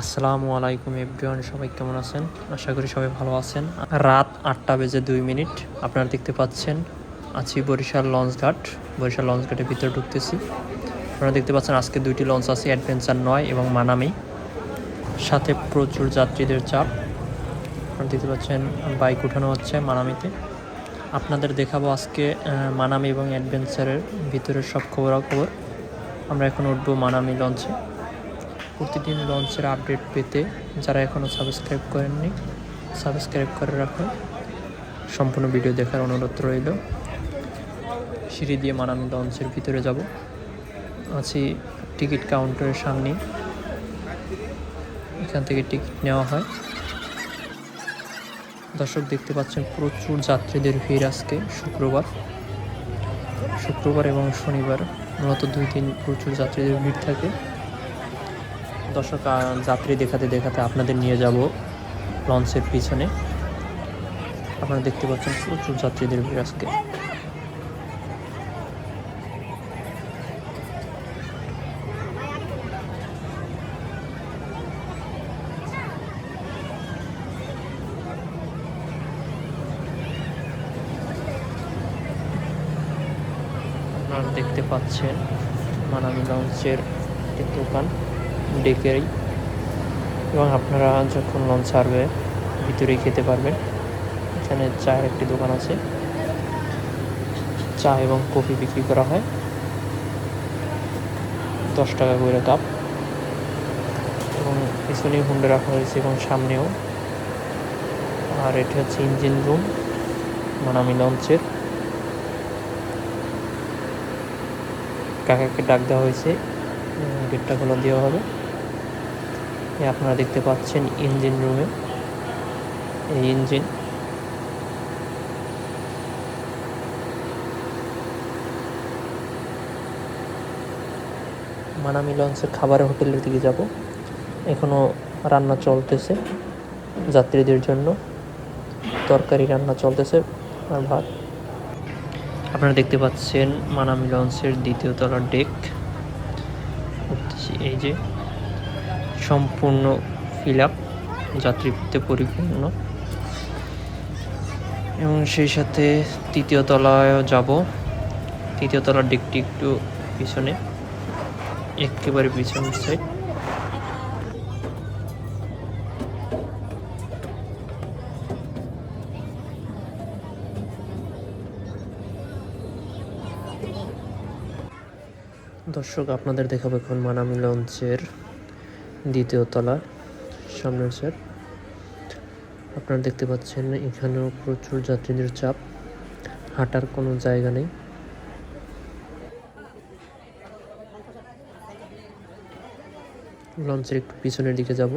আসসালামু আলাইকুম এভরিওয়ান, সবাই কেমন আছেন? আশা করি সবাই ভালো আছেন। রাত আটটা বেজে দুই মিনিট। আপনারা দেখতে পাচ্ছেন, আছি বরিশাল লঞ্চ ঘাট। বরিশাল লঞ্চ ঘাটের ভিতরে ঢুকতেছি। আপনারা দেখতে পাচ্ছেন, আজকে দুইটি লঞ্চ আছে, অ্যাডভেঞ্চার নয় এবং মানামি। সাথে প্রচুর যাত্রীদের চাপ। আপনারা দেখতে পাচ্ছেন, বাইক উঠানো হচ্ছে মানামিতে। আপনাদের দেখাবো আজকে মানামি এবং অ্যাডভেঞ্চারের ভিতরের সব খবরাখবর। আমরা এখন উঠবো মানামি লঞ্চে। প্রতিদিন লঞ্চের আপডেট পেতে যারা এখনও সাবস্ক্রাইব করেননি, সাবস্ক্রাইব করে রাখুন। সম্পূর্ণ ভিডিও দেখার অনুরোধ রইল। সিঁড়ি দিয়ে মানামি লঞ্চের ভিতরে যাব। আছি টিকিট কাউন্টারের সামনে এখান থেকে টিকিট নেওয়া হয়। দর্শক দেখতে পাচ্ছেন, প্রচুর যাত্রীদের ভিড় আজকে, শুক্রবার। শুক্রবার এবং শনিবার, মূলত দুই দিন প্রচুর যাত্রীদের ভিড় থাকে। দর্শক যাত্রী দেখাতে দেখাতে আপনাদের নিয়ে যাব লঞ্চের পিছনে। আপনারা দেখতে পাচ্ছেন প্রচুর যাত্রীদের ভিড় আজকে। আপনারা দেখতে পাচ্ছেন মানামি লঞ্চের একটি দোকান। ডেকেরই এবং আপনারা যখন লঞ্চ ছাড়বে, ভিতরেই খেতে পারবেন। এখানে চায়ের একটি দোকান আছে। চা এবং কফি বিক্রি করা হয়। দশ টাকা করে কাপ। এবং পিছনে হুন্ডে রাখা হয়েছে এবং সামনেও। আর এটি হচ্ছে ইঞ্জিন রুম মানামি লঞ্চের কাকাকে ডাক দেওয়া হয়েছে। গেটটা খোলা দেওয়া হবে। আপনারা দেখতে পাচ্ছেন ইঞ্জিন রুমে এই ইঞ্জিন মানামি লঞ্চের খাবারের হোটেলের দিকে যাব। এখনও রান্না চলতেছে যাত্রীদের জন্য। তরকারি রান্না চলতেছে আর ভাত। আপনারা দেখতে পাচ্ছেন মানামি লঞ্চের দ্বিতীয় তলার ডেক এই যে সম্পূর্ণ ফিল আপ যাত্রীতে পরিপূর্ণ। এবং সেই সাথে তৃতীয় তলায়ও যাব। তৃতীয় তলার দিকটি একটু পিছনে, একেবারে পিছনের সাইড দর্শক, আপনাদের দেখাবো এখন মানামি লঞ্চের দ্বিতীয় তলা, সামনের সাইড আপনারা দেখতে পাচ্ছেন এখানেও প্রচুর যাত্রীদের চাপ, হাঁটার কোনো জায়গা নেই। লঞ্চের একটু পিছনের দিকে যাব,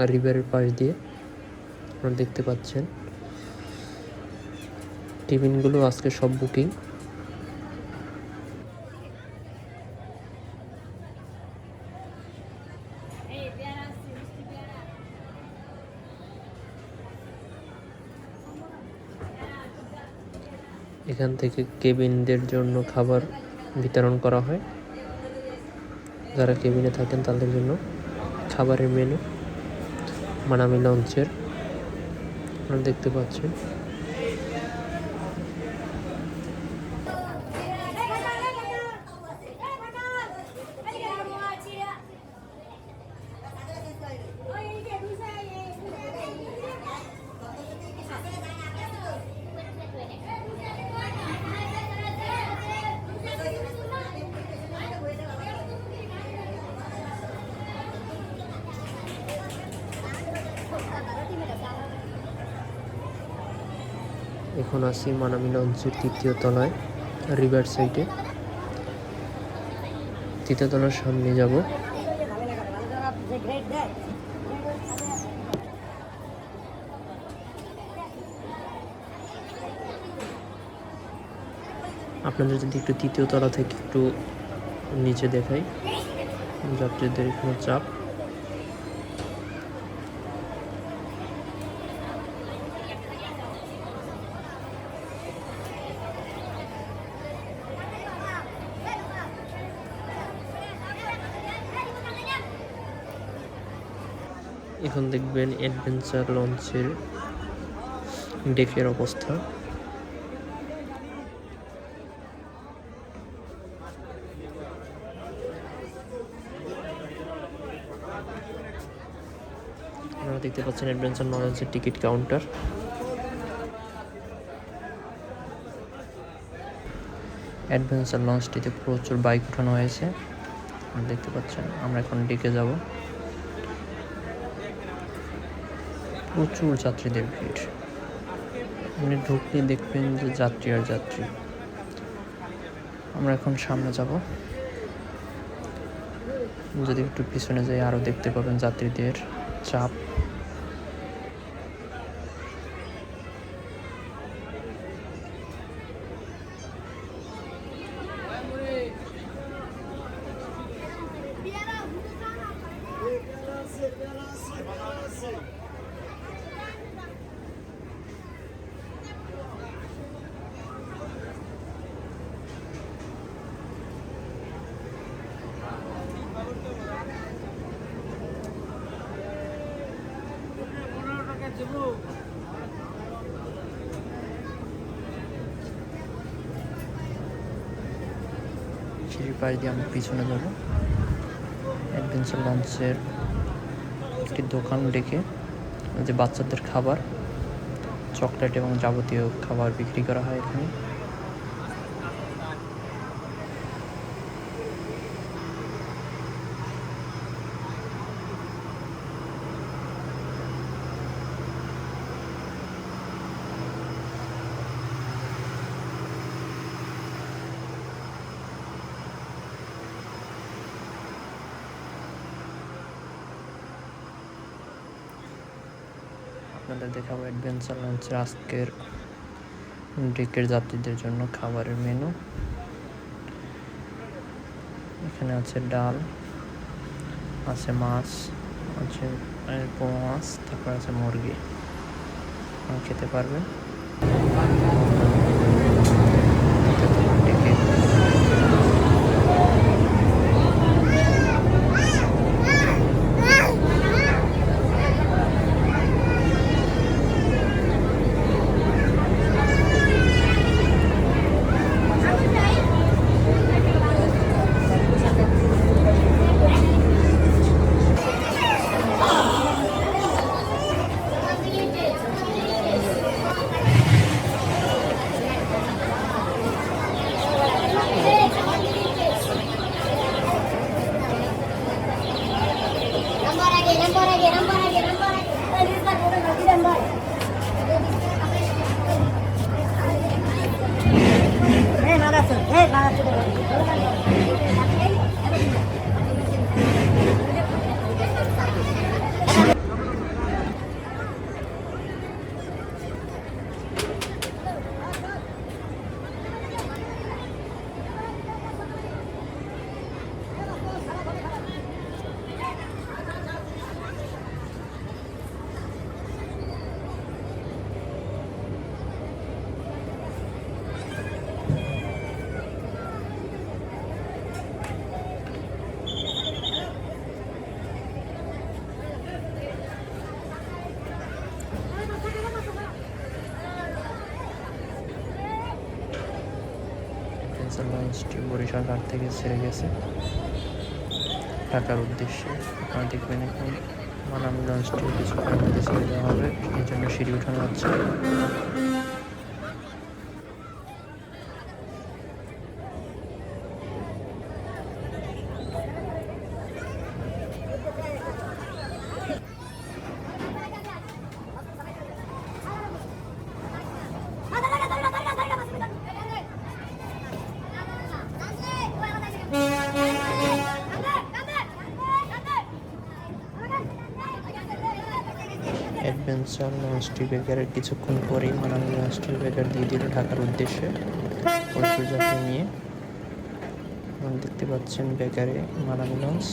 আর রিভারের পাশ দিয়ে আপনারা দেখতে পাচ্ছেন। টিফিনগুলো আজকে সব বুকিং। এখান থেকে কেবিনদের জন্য খাবার বিতরণ করা হয়। যারা কেবিনে থাকেন তাদের জন্য খাবারের মেনু মানামি লঞ্চের আপনারা দেখতে পাচ্ছেন। এখন আছি মানামি লঞ্চের তৃতীয় তলায় রিভার সাইডে তৃতীয় তলার সামনে যাব। আপনাদের যদি একটু তৃতীয় তলা থেকে একটু নিচে দেখাই, যাত্রীদের এখানে চাপ। এখন দেখবেন অ্যাডভেঞ্চার লঞ্চের ডেকের অবস্থা। দেখতে পাচ্ছেন অ্যাডভেঞ্চার লঞ্চের টিকিট কাউন্টার অ্যাডভেঞ্চার লঞ্চটিতে প্রচুর বাইক উঠানো হয়েছে। দেখতে পাচ্ছেন, আমরা এখন ডেকে যাব। প্রচুর যাত্রীদের ভিড়। আপনি ঢুকলে দেখবেন যে যাত্রী আর যাত্রী। আমরা এখন সামনে যাব। যদি একটু পিছনে যাই আরও দেখতে পাবেন যাত্রীদের চাপ। সিঁড়ির পাশ দিয়ে আমরা পিছনে যাব। অ্যাডভেঞ্চার লঞ্চের একটি দোকান ডেকে যে বাচ্চাদের খাবার চকলেট এবং যাবতীয় খাবার বিক্রি করা হয় এখানে। আপনাদের দেখাবো অ্যাডভেঞ্চার লঞ্চের আজকের ডেকের যাত্রীদের জন্য খাবারের মেনু এখানে আছে ডাল, আছে মাছ আছে মাছ তারপর আছে মুরগি। খেতে পারবেন। অ্যাডভেঞ্চার লঞ্চটি বরিশাল ঘাট থেকে ছেড়ে গেছে। ঢাকার উদ্দেশ্যে আপনারা দেখবেন এখন মানামি লঞ্চটি কিছুক্ষণের মধ্যে ছেড়ে দেওয়া হবে। এই জন্য সিঁড়ি উঠানো হচ্ছে। অ্যাডভেঞ্চার লঞ্চটি বেকারের কিছুক্ষণ পরেই মানালি লঞ্চটি বেকার দিয়ে দিল ঢাকার উদ্দেশ্যে। যাকে নিয়ে দেখতে পাচ্ছেন বেকারে মানালি লঞ্চ